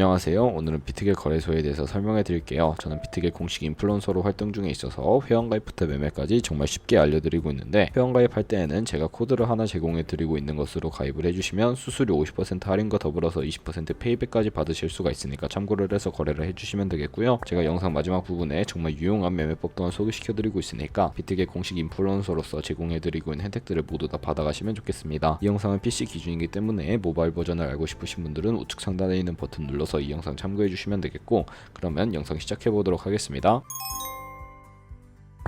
안녕하세요. 오늘은 비트겟 거래소에 대해서 설명해 드릴게요. 저는 비트겟 공식 인플루언서로 활동 중에 있어서 회원가입부터 매매까지 정말 쉽게 알려드리고 있는데 회원가입할 때에는 제가 코드를 하나 제공해 드리고 있는 것으로 가입을 해주시면 수수료 50% 할인과 더불어서 20% 페이백까지 받으실 수가 있으니까 참고를 해서 거래를 해주시면 되겠고요. 제가 영상 마지막 부분에 정말 유용한 매매법 또한 소개시켜 드리고 있으니까 비트겟 공식 인플루언서로서 제공해 드리고 있는 혜택들을 모두 다 받아가시면 좋겠습니다. 이 영상은 PC 기준이기 때문에 모바일 버전을 알고 싶으신 분들은 우측 상단에 있는 버튼 눌러서 이 영상 참고해 주시면 되겠고 그러면 영상 시작해 보도록 하겠습니다.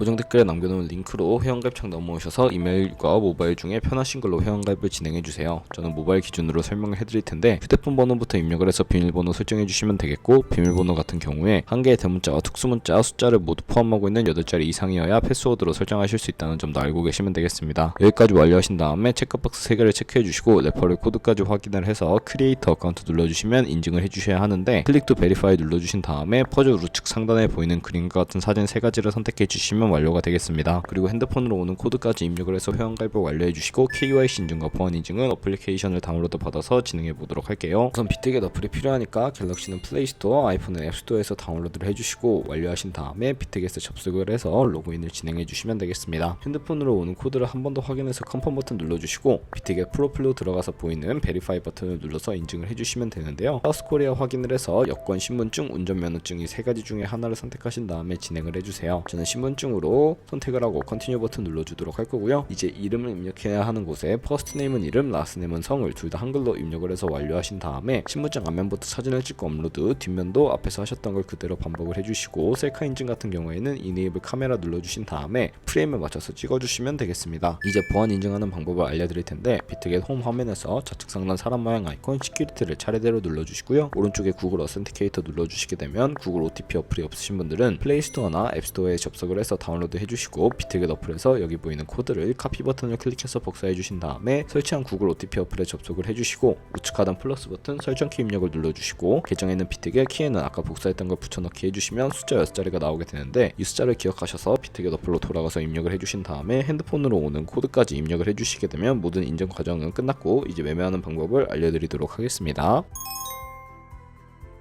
고정 댓글에 남겨놓은 링크로 회원가입창 넘어오셔서 이메일과 모바일 중에 편하신 걸로 회원가입을 진행해 주세요. 저는 모바일 기준으로 설명을 해드릴 텐데 휴대폰 번호부터 입력을 해서 비밀번호 설정해 주시면 되겠고 비밀번호 같은 경우에 한 개의 대문자와 특수문자 숫자를 모두 포함하고 있는 8자리 이상이어야 패스워드로 설정하실 수 있다는 점도 알고 계시면 되겠습니다. 여기까지 완료하신 다음에 체크박스 3개를 체크해 주시고 레퍼럴 코드까지 확인을 해서 크리에이터 어카운트 눌러주시면 인증을 해주셔야 하는데 클릭 투 베리파이 눌러주신 다음에 퍼즐 우측 상단에 보이는 그림과 같은 사진 세 가지를 선택해 주시면 완료가 되겠습니다. 그리고 핸드폰으로 오는 코드까지 입력을 해서 회원 가입을 완료해 주시고 KYC 인증과 보안 인증은 어플리케이션을 다운로드 받아서 진행해 보도록 할게요. 우선 비트겟 어플이 필요하니까 갤럭시는 플레이스토어, 아이폰은 앱스토어에서 다운로드를 해주시고 완료하신 다음에 비트겟에 접속을 해서 로그인을 진행해 주시면 되겠습니다. 핸드폰으로 오는 코드를 한 번 더 확인해서 컨펌 버튼 눌러주시고 비트겟 프로필로 들어가서 보이는 베리파이 버튼을 눌러서 인증을 해주시면 되는데요. 사우스 코리아 확인을 해서 여권, 신분증, 운전면허증 이 세 가지 중에 하나를 선택하신 다음에 진행을 해주세요. 저는 신분증 으로 선택을 하고 컨티뉴 버튼 눌러주도록 할 거고요. 이제 이름을 입력해야 하는 곳에 퍼스트 네임은 이름, 라스트 네임은 성을 둘 다 한글로 입력을 해서 완료하신 다음에 신분증 앞면부터 사진을 찍고 업로드, 뒷면도 앞에서 하셨던 걸 그대로 반복을 해주시고 셀카 인증 같은 경우에는 이네이블 카메라 눌러주신 다음에 프레임에 맞춰서 찍어주시면 되겠습니다. 이제 보안 인증하는 방법을 알려드릴 텐데 비트겟 홈 화면에서 좌측 상단 사람 모양 아이콘 시큐리티를 차례대로 눌러주시고요. 오른쪽에 구글 어센티케이터 눌러주시게 되면 구글 OTP 어플이 없으신 분들은 플레이스토어나 앱스토어에 접속을 해서 다운로드 해주시고 비트겟 어플에서 여기 보이는 코드를 카피 버튼을 클릭해서 복사해 주신 다음에 설치한 구글 OTP 어플에 접속을 해주시고 우측 하단 플러스 버튼 설정 키 입력을 눌러주시고 계정에 있는 비트겟 키에는 아까 복사했던 걸 붙여넣기 해주시면 숫자 6자리가 나오게 되는데 이 숫자를 기억하셔서 비트겟 어플로 돌아가서 입력을 해주신 다음에 핸드폰으로 오는 코드까지 입력을 해주시게 되면 모든 인증 과정은 끝났고 이제 매매하는 방법을 알려드리도록 하겠습니다.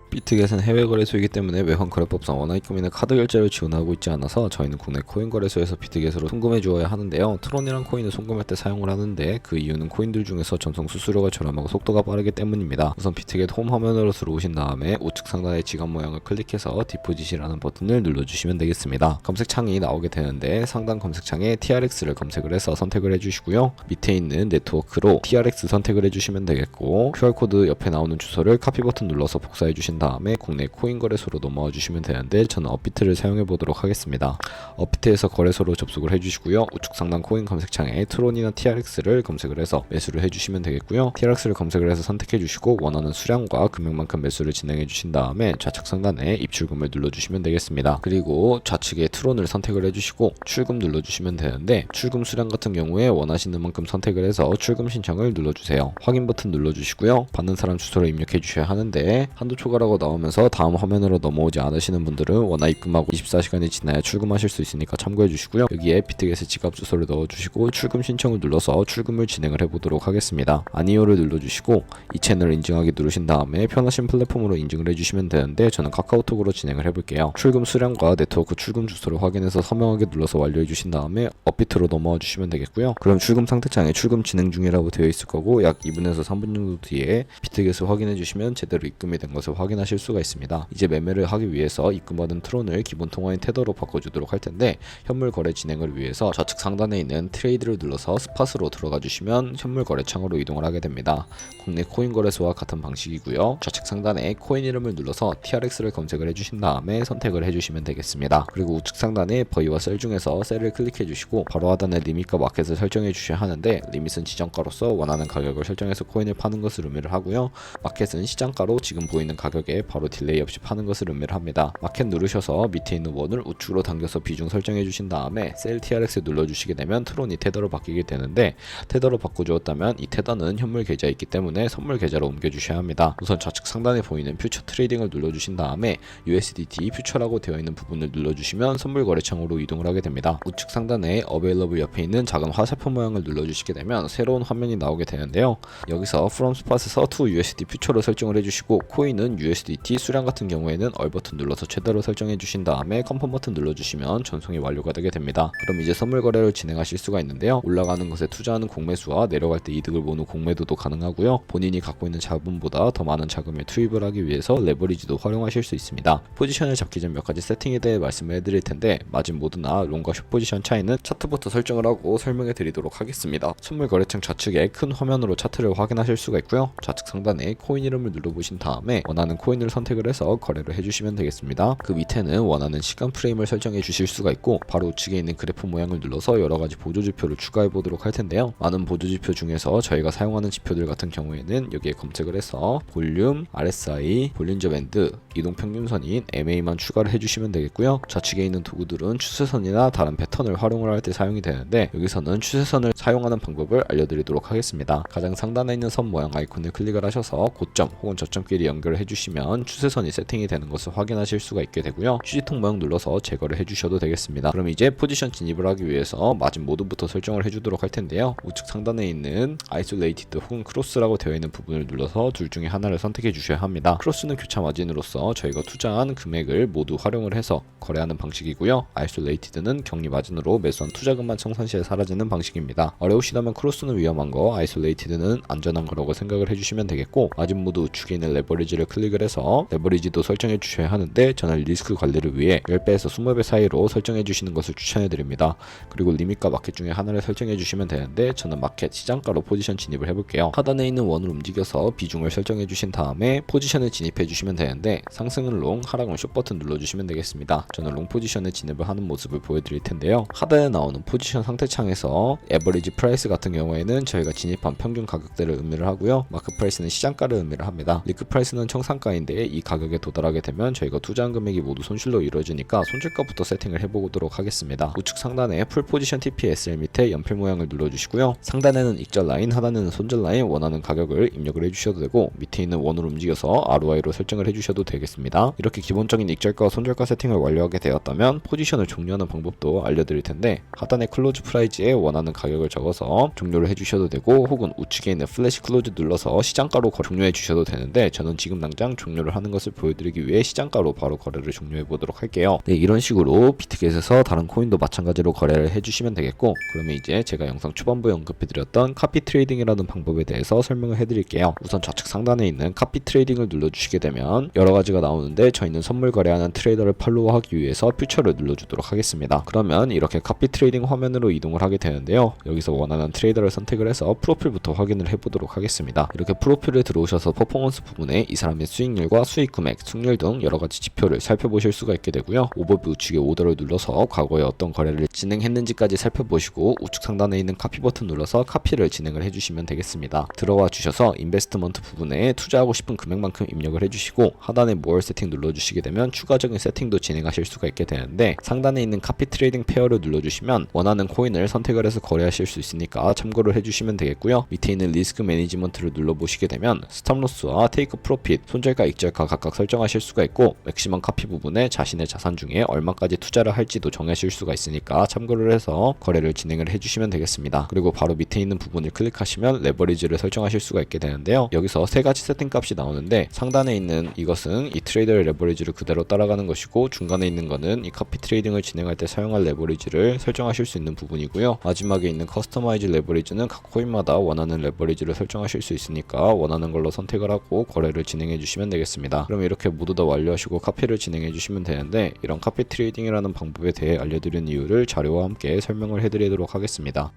비트겟은 해외 거래소이기 때문에 외환 거래법상 원화입금이나 카드 결제를 지원하고 있지 않아서 저희는 국내 코인 거래소에서 비트겟으로 송금해 주어야 하는데요. 트론이란 코인을 송금할 때 사용을 하는데 그 이유는 코인들 중에서 전송 수수료가 저렴하고 속도가 빠르기 때문입니다. 우선 비트겟 홈 화면으로 들어오신 다음에 우측 상단의 지갑 모양을 클릭해서 디포짓이라는 버튼을 눌러주시면 되겠습니다. 검색창이 나오게 되는데 상단 검색창에 TRX를 검색을 해서 선택을 해주시고요. 밑에 있는 네트워크로 TRX 선택을 해주시면 되겠고 QR코드 옆에 나오는 주소를 카피 버튼 눌러서 복사해 주신 다음에 국내 코인 거래소로 넘어와 주시면 되는데 저는 업비트를 사용해 보도록 하겠습니다. 업비트에서 거래소로 접속을 해주시고요. 우측 상단 코인 검색창에 트론이나 TRX를 검색을 해서 매수를 해주시면 되겠고요. TRX를 검색을 해서 선택해 주시고 원하는 수량과 금액만큼 매수를 진행해 주신 다음에 좌측 상단에 입출금을 눌러주시면 되겠습니다. 그리고 좌측에 트론을 선택을 해주시고 출금 눌러주시면 되는데 출금 수량 같은 경우에 원하시는 만큼 선택을 해서 출금 신청을 눌러주세요. 확인 버튼 눌러주시고요. 받는 사람 주소를 입력해 주셔야 하는데 한도 초과라고 나오면서 다음 화면으로 넘어오지 않으시는 분들은 원화 입금하고 24시간이 지나야 출금하실 수 있으니까 참고해 주시고요. 여기에 비트겟의 지갑 주소를 넣어주시고 출금 신청을 눌러서 출금을 진행을 해보도록 하겠습니다. 아니오를 눌러주시고 이 채널을 인증하기 누르신 다음에 편하신 플랫폼으로 인증을 해주시면 되는데 저는 카카오톡으로 진행을 해볼게요. 출금 수량과 네트워크 출금 주소를 확인해서 서명하게 눌러서 완료해 주신 다음에 업비트로 넘어와 주시면 되겠고요. 그럼 출금 상태창에 출금 진행 중이라고 되어 있을 거고 약 2분에서 3분 정도 뒤에 비트겟을 확인해 주시면 제대로 입금이 된 것을 확인 하실 수가 있습니다. 이제 매매를 하기 위해서 입금받은 트론을 기본 통화인 테더로 바꿔주도록 할 텐데 현물 거래 진행을 위해서 좌측 상단에 있는 트레이드를 눌러서 스팟으로 들어가 주시면 현물 거래 창으로 이동을 하게 됩니다. 국내 코인 거래소와 같은 방식이고요. 좌측 상단에 코인 이름을 눌러서 TRX를 검색을 해주신 다음에 선택을 해주시면 되겠습니다. 그리고 우측 상단에 버이와 셀 중에서 셀을 클릭해 주시고 바로 하단에 리밋과 마켓을 설정해 주셔야 하는데 리밋은 지정가로서 원하는 가격을 설정해서 코인을 파는 것을 의미를 하고요. 마켓은 시장가로 지금 보이는 가격에 바로 딜레이 없이 파는 것을 의미를 합니다. 마켓 누르셔서 밑에 있는 원을 우측으로 당겨서 비중 설정해 주신 다음에 셀 TRX 눌러주시게 되면 트론이 테더로 바뀌게 되는데 테더로 바꿔주었다면 이 테더는 현물 계좌에 있기 때문에 선물 계좌로 옮겨주셔야 합니다. 우선 좌측 상단에 보이는 퓨처 트레이딩을 눌러주신 다음에 USDT 퓨처라고 되어 있는 부분을 눌러주시면 선물 거래창으로 이동을 하게 됩니다. 우측 상단에 어베일러블 옆에 있는 작은 화살표 모양을 눌러주시게 되면 새로운 화면이 나오게 되는데요. 여기서 from spot에서 to USD 퓨처로 설정을 해주시고 코인은 USD USDT 수량 같은 경우에는 얼 버튼 눌러서 최대로 설정해 주신 다음에 컨펌 버튼 눌러주시면 전송이 완료가 되게 됩니다. 그럼 이제 선물 거래를 진행하실 수가 있는데요. 올라가는 것에 투자하는 공매수와 내려갈 때 이득을 보는 공매도도 가능하고요. 본인이 갖고 있는 자본보다 더 많은 자금을 투입을 하기 위해서 레버리지도 활용하실 수 있습니다. 포지션을 잡기 전 몇 가지 세팅에 대해 말씀을 해드릴 텐데 마진 모드나 롱과 숏 포지션 차이는 차트부터 설정을 하고 설명해 드리도록 하겠습니다. 선물 거래창 좌측에 큰 화면으로 차트를 확인하실 수가 있고요. 좌측 상단에 코인 이름을 눌러보신 다음에 원하는 코인 을 선택을 해서 거래를 해주시면 되겠습니다. 그 밑에는 원하는 시간 프레임을 설정해 주실 수가 있고 바로 우측에 있는 그래프 모양을 눌러서 여러 가지 보조 지표를 추가해 보도록 할 텐데요. 많은 보조 지표 중에서 저희가 사용하는 지표들 같은 경우에는 여기에 검색을 해서 볼륨, RSI, 볼린저 밴드, 이동 평균선인 MA만 추가를 해주시면 되겠고요. 좌측에 있는 도구들은 추세선이나 다른 패턴을 활용을 할 때 사용이 되는데 여기서는 추세선을 사용하는 방법을 알려드리도록 하겠습니다. 가장 상단에 있는 선 모양 아이콘을 클릭을 하셔서 고점 혹은 저점끼리 연결을 해주시면 추세선이 세팅이 되는 것을 확인하실 수가 있게 되고요. 휴지통 모양 눌러서 제거를 해주셔도 되겠습니다. 그럼 이제 포지션 진입을 하기 위해서 마진 모드부터 설정을 해주도록 할 텐데요. 우측 상단에 있는 아이솔레이티드 혹은 크로스라고 되어 있는 부분을 눌러서 둘 중에 하나를 선택해 주셔야 합니다. 크로스는 교차 마진으로서 저희가 투자한 금액을 모두 활용을 해서 거래하는 방식이고요. 아이솔레이티드는 격리 마진으로 매수한 투자금만 청산 시에 사라지는 방식입니다. 어려우시다면 크로스는 위험한 거, 아이솔레이티드는 안전한 거라고 생각을 해주시면 되겠고 마진 모드 우측에 있는 레버리지를 클릭을 해서 레버리지도 설정해 주셔야 하는데 저는 리스크 관리를 위해 10배에서 20배 사이로 설정해 주시는 것을 추천해 드립니다. 그리고 리밋과 마켓 중에 하나를 설정해 주시면 되는데 저는 마켓 시장가로 포지션 진입을 해볼게요. 하단에 있는 원을 움직여서 비중을 설정해 주신 다음에 포지션을 진입해 주시면 되는데 상승은 롱, 하락은 숏 버튼 눌러주시면 되겠습니다. 저는 롱 포지션에 진입을 하는 모습을 보여드릴 텐데요. 하단에 나오는 포지션 상태 창에서 에버리지 프라이스 같은 경우에는 저희가 진입한 평균 가격대를 의미를 하고요. 마크 프라이스는 시장가를 의미를 합니다. 리크 프라이스는 청산가 인데 이 가격에 도달하게 되면 저희가 투자한 금액이 모두 손실로 이루어지니까 손실가부터 세팅을 해보도록 하겠습니다. 우측 상단에 풀 포지션 TPSL 밑에 연필 모양을 눌러주시고요. 상단에는 익절 라인, 하단에는 손절 라인 원하는 가격을 입력을 해주셔도 되고 밑에 있는 원으로 움직여서 ROI로 설정을 해주셔도 되겠습니다. 이렇게 기본적인 익절과 손절가 세팅을 완료하게 되었다면 포지션을 종료하는 방법도 알려드릴 텐데 하단에 클로즈 프라이즈에 원하는 가격을 적어서 종료를 해주셔도 되고 혹은 우측에 있는 플래시 클로즈 눌러서 시장가로 거- 종료해 주셔도 되는데 저는 지금 당장 종료를 하는 것을 보여드리기 위해 시장가로 바로 거래를 종료해 보도록 할게요. 네, 이런 식으로 비트겟에서 다른 코인도 마찬가지로 거래를 해주시면 되겠고 그러면 이제 제가 영상 초반부에 언급해드렸던 카피 트레이딩이라는 방법에 대해서 설명을 해드릴게요. 우선 좌측 상단에 있는 카피 트레이딩을 눌러주시게 되면 여러 가지가 나오는데 저희는 선물 거래하는 트레이더를 팔로우하기 위해서 퓨처를 눌러주도록 하겠습니다. 그러면 이렇게 카피 트레이딩 화면으로 이동을 하게 되는데요. 여기서 원하는 트레이더를 선택을 해서 프로필부터 확인을 해보도록 하겠습니다. 이렇게 프로필에 들어오셔서 퍼포먼스 부분에 이 사람의 수익률과 수익 금액, 승률 등 여러 가지 지표를 살펴보실 수가 있게 되고요. 오버뷰 우측에 오더를 눌러서 과거에 어떤 거래를 진행했는지까지 살펴보시고 우측 상단에 있는 카피 버튼 눌러서 카피를 진행을 해주시면 되겠습니다. 들어와 주셔서 인베스트먼트 부분에 투자하고 싶은 금액만큼 입력을 해주시고 하단에 모어 세팅 눌러주시게 되면 추가적인 세팅도 진행하실 수가 있게 되는데 상단에 있는 카피 트레이딩 페어를 눌러주시면 원하는 코인을 선택을 해서 거래하실 수 있으니까 참고를 해주시면 되겠고요. 밑에 있는 리스크 매니지먼트를 눌러보시게 되면 스탑로스와 테이크 프로핏, 손절 가, 익절가 각각 설정하실 수가 있고 맥시멈 카피 부분에 자신의 자산 중에 얼마까지 투자를 할지도 정하실 수가 있으니까 참고를 해서 거래를 진행을 해주시면 되겠습니다. 그리고 바로 밑에 있는 부분을 클릭하시면 레버리지를 설정하실 수가 있게 되는데요. 여기서 세 가지 세팅 값이 나오는데 상단에 있는 이것은 이 트레이더의 레버리지를 그대로 따라가는 것이고 중간에 있는 거는 이 카피 트레이딩을 진행할 때 사용할 레버리지를 설정하실 수 있는 부분이고요. 마지막에 있는 커스터마이즈 레버리지는 각 코인마다 원하는 레버리지를 설정하실 수 있으니까 원하는 걸로 선택을 하고 거래를 진행해 주시면 되겠습니다. 그럼 이렇게 모두 다 완료하시고 카피를 진행해 주시면 되는데 이런 카피 트레이딩이라는 방법에 대해 알려드린 이유를 자료와 함께 설명을 해드리도록 하겠습니다.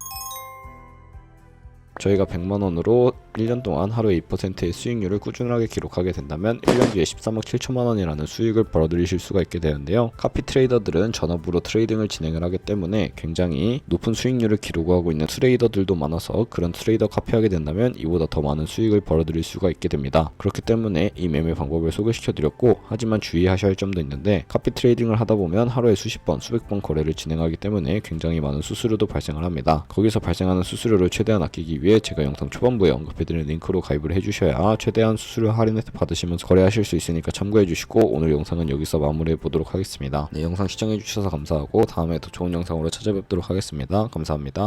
저희가 100만 원으로 1년 동안 하루에 2%의 수익률을 꾸준하게 기록하게 된다면 1년 뒤에 13억 7천만 원이라는 수익을 벌어들이실 수가 있게 되는데요. 카피 트레이더들은 전업으로 트레이딩을 진행을 하기 때문에 굉장히 높은 수익률을 기록하고 있는 트레이더들도 많아서 그런 트레이더 카피하게 된다면 이보다 더 많은 수익을 벌어들일 수가 있게 됩니다. 그렇기 때문에 이 매매 방법을 소개시켜 드렸고 하지만 주의하셔야 할 점도 있는데 카피 트레이딩을 하다 보면 하루에 수십 번, 수백 번 거래를 진행하기 때문에 굉장히 많은 수수료도 발생을 합니다. 거기서 발생하는 수수료를 최대한 아끼 기 위해 제가 영상 초반부에 언급해드린 링크로 가입을 해주셔야 최대한 수수료 할인 혜택 받으시면서 거래하실 수 있으니까 참고해주시고 오늘 영상은 여기서 마무리해 보도록 하겠습니다. 네, 영상 시청해주셔서 감사하고 다음에 더 좋은 영상으로 찾아뵙도록 하겠습니다. 감사합니다.